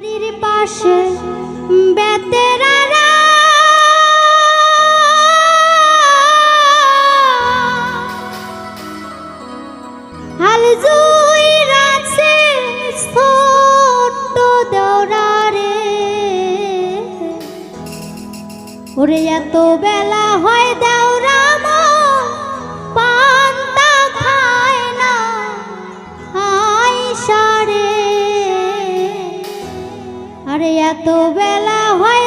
বাড়ির পাশে বেতেরারা ওরে এত বেলা হয় দেওরাম এত বেলা হয়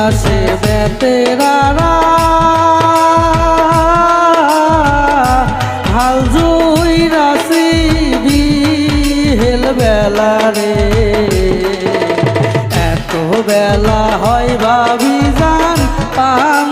পাশে বেতেরারা। হাল জুই রাশি বিহেল বেলা রে। এত বেলা হয় ভাবি যান পান্তা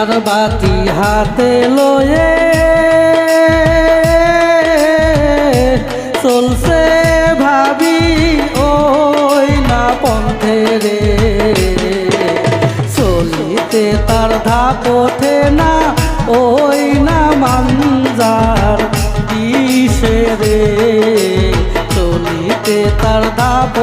পান্তার বাতি হাতে লয়ে চলছে ভাবি ওই না পন্থে রে। চলিতে তার ধাপ ওঠে না, ওই না মানজার কিসে রে? চলিতে তার ধাপ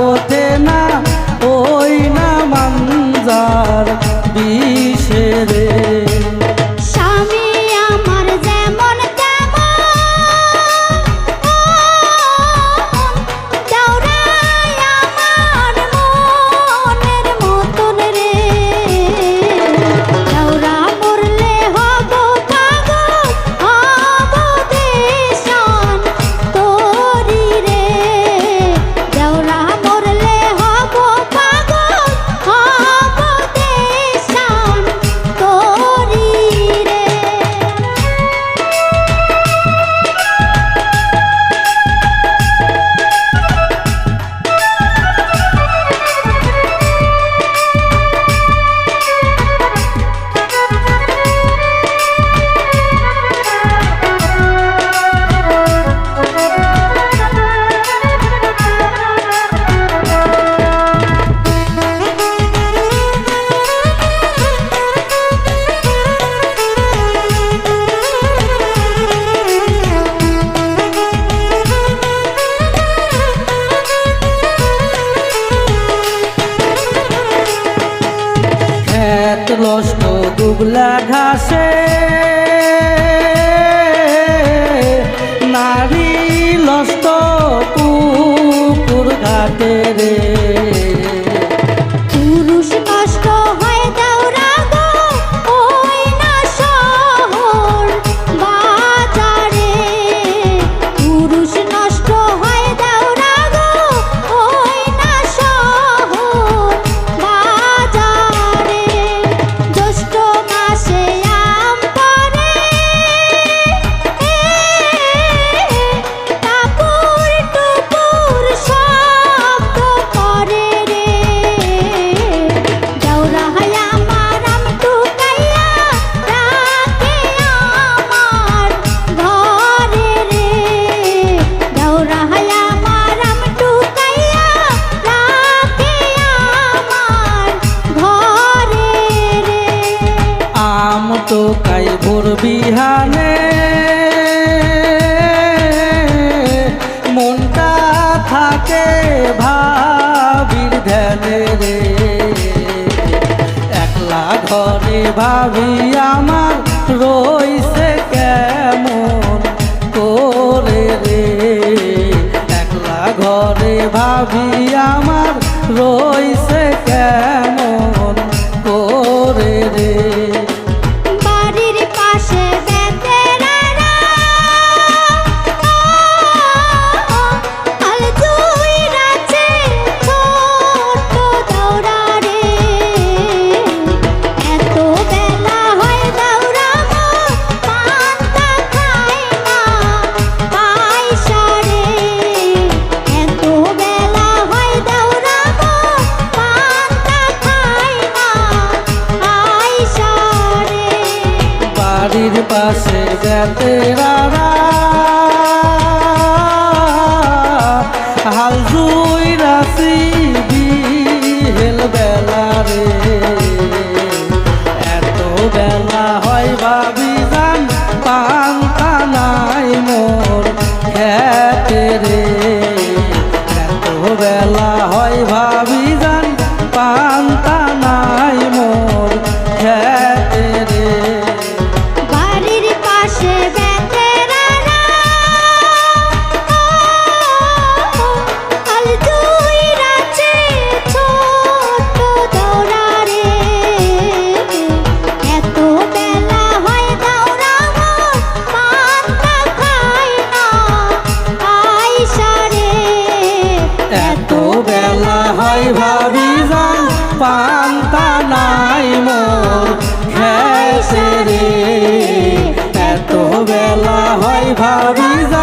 খেত নষ্ট দুবলা ঘাসে। নারী নষ্ট পুকুর ঘাটে রে। ভোর বিহানে। মনটা থাকে ভাবির ধ্যানে রে। একলা ঘরে ভাবি আমার রইছে কেমন করে রে। একলা ঘরে ভাবি আমার রইছে বেতেরারা হাল জুই রাশি বেলা রে। এত বেলা হয় ভাবি জান পান্তা নাই মোর খেতে রে। বেলা হয় ভাবি জান পান্তা নাই মোর ভাবি যান পান্তা নাই মোর খেসে রে। এত বেলা হয় ভাবি যান